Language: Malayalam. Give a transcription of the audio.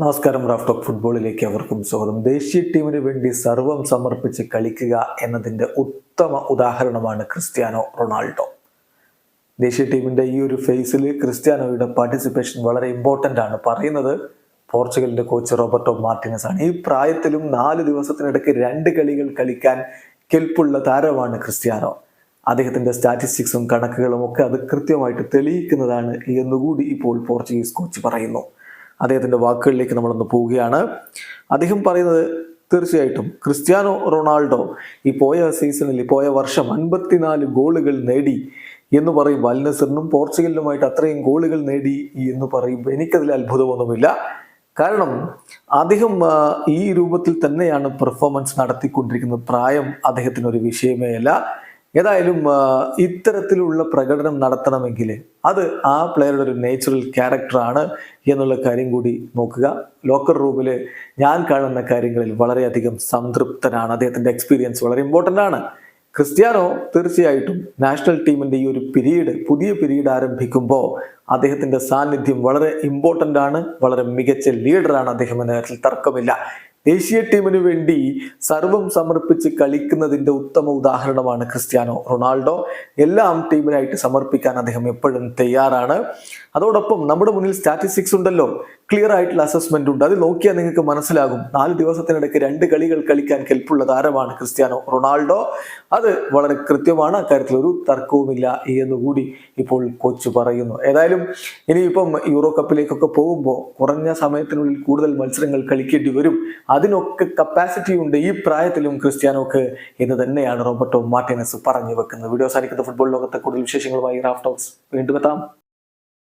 നമസ്കാരം റാഫ് ടോക്ക് ഫുട്ബോളിലേക്ക് അവർക്കും സ്വാഗതം. ദേശീയ ടീമിന് വേണ്ടി സർവം സമർപ്പിച്ച് കളിക്കുക എന്നതിന്റെ ഉത്തമ ഉദാഹരണമാണ് ക്രിസ്ത്യാനോ റൊണാൾഡോ. ദേശീയ ടീമിന്റെ ഈ ഒരു ഫേസിൽ ക്രിസ്ത്യാനോയുടെ പാർട്ടിസിപ്പേഷൻ വളരെ ഇമ്പോർട്ടന്റ് ആണ്. പറയുന്നത് പോർച്ചുഗലിന്റെ കോച്ച് റോബർട്ടോ മാർട്ടിനസ് ആണ് ഈ പ്രായത്തിലും നാല് ദിവസത്തിനിടയ്ക്ക് രണ്ട് കളികൾ കളിക്കാൻ കെൽപ്പുള്ള താരമാണ് ക്രിസ്ത്യാനോ. അദ്ദേഹത്തിന്റെ സ്റ്റാറ്റിസ്റ്റിക്സും കണക്കുകളും ഒക്കെ അത് കൃത്യമായിട്ട് തെളിയിക്കുന്നതാണ് എന്നുകൂടി ഇപ്പോൾ പോർച്ചുഗീസ് കോച്ച് പറയുന്നു. അദ്ദേഹത്തിന്റെ വാക്കുകളിലേക്ക് നമ്മളൊന്ന് പോവുകയാണ്. അദ്ദേഹം പറയുന്നത് തീർച്ചയായിട്ടും ക്രിസ്ത്യാനോ റൊണാൾഡോ ഈ പോയ സീസണിൽ പോയ വർഷം അൻപത്തിനാല് ഗോളുകൾ നേടി എന്ന് പറയും. വൽനസറിനും പോർച്ചുഗലിനുമായിട്ട് അത്രയും ഗോളുകൾ നേടി എന്ന് പറയുമ്പോൾ എനിക്കതിൽ അത്ഭുതമൊന്നുമില്ല. കാരണം അദ്ദേഹം ഈ രൂപത്തിൽ തന്നെയാണ് പെർഫോമൻസ് നടത്തിക്കൊണ്ടിരിക്കുന്നത്. പ്രായം അദ്ദേഹത്തിനൊരു വിഷയമേ അല്ല. ഏതായാലും ഇത്തരത്തിലുള്ള പ്രകടനം നടത്തണമെങ്കിൽ അത് ആ പ്ലെയറുടെ ഒരു നേച്ചുറൽ ക്യാരക്ടറാണ് എന്നുള്ള കാര്യം കൂടി നോക്കുക. ലോക്കർ റൂമിൽ ഞാൻ കാണുന്ന കാര്യങ്ങളിൽ വളരെയധികം സംതൃപ്തനാണ്. അദ്ദേഹത്തിന്റെ എക്സ്പീരിയൻസ് വളരെ ഇമ്പോർട്ടന്റ് ആണ്. ക്രിസ്ത്യാനോ തീർച്ചയായിട്ടും നാഷണൽ ടീമിന്റെ ഈ ഒരു പിരീഡ് പുതിയ പിരീഡ് ആരംഭിക്കുമ്പോൾ അദ്ദേഹത്തിന്റെ സാന്നിധ്യം വളരെ ഇമ്പോർട്ടന്റ് ആണ്. വളരെ മികച്ച ലീഡറാണ് അദ്ദേഹം എന്ന കാര്യത്തിൽ തർക്കമില്ല. ദേശീയ ടീമിന് വേണ്ടി സർവം സമർപ്പിച്ച് കളിക്കുന്നതിന്റെ ഉത്തമ ഉദാഹരണമാണ് ക്രിസ്ത്യാനോ റൊണാൾഡോ. എല്ലാം ടീമിനായിട്ട് സമർപ്പിക്കാൻ അദ്ദേഹം എപ്പോഴും തയ്യാറാണ്. അതോടൊപ്പം നമ്മുടെ മുന്നിൽ സ്റ്റാറ്റിസ്റ്റിക്സ് ഉണ്ടല്ലോ. ക്ലിയർ ആയിട്ടുള്ള അസസ്മെന്റ് ഉണ്ട്. അത് നോക്കിയാൽ നിങ്ങൾക്ക് മനസ്സിലാകും. നാല് ദിവസത്തിനിടയ്ക്ക് രണ്ട് കളികൾ കളിക്കാൻ കെൽപ്പുള്ള താരമാണ് ക്രിസ്ത്യാനോ റൊണാൾഡോ. അത് വളരെ കൃത്യമാണ്. അക്കാര്യത്തിൽ ഒരു തർക്കവുമില്ല എന്നുകൂടി ഇപ്പോൾ കോച്ച് പറയുന്നു. ഏതായാലും ഇനിയിപ്പം യൂറോ കപ്പിലേക്കൊക്കെ പോകുമ്പോൾ കുറഞ്ഞ സമയത്തിനുള്ളിൽ കൂടുതൽ മത്സരങ്ങൾ കളിക്കേണ്ടി വരും. അതിനൊക്കെ കപ്പാസിറ്റി ഉണ്ട്. ഈ പ്രായത്തിലും ക്രിസ്ത്യാനോക്ക് എന്ന് തന്നെയാണ് റോബർട്ടോ മാർട്ടിനസ് പറഞ്ഞു വെക്കുന്നത്. വീഡിയോ സാധിക്കുന്ന ഫുട്ബോൾ ലോകത്തെ കൂടുതൽ വിശേഷങ്ങളുമായി റാഫ് ടോക്സ് വീണ്ടും എത്താം.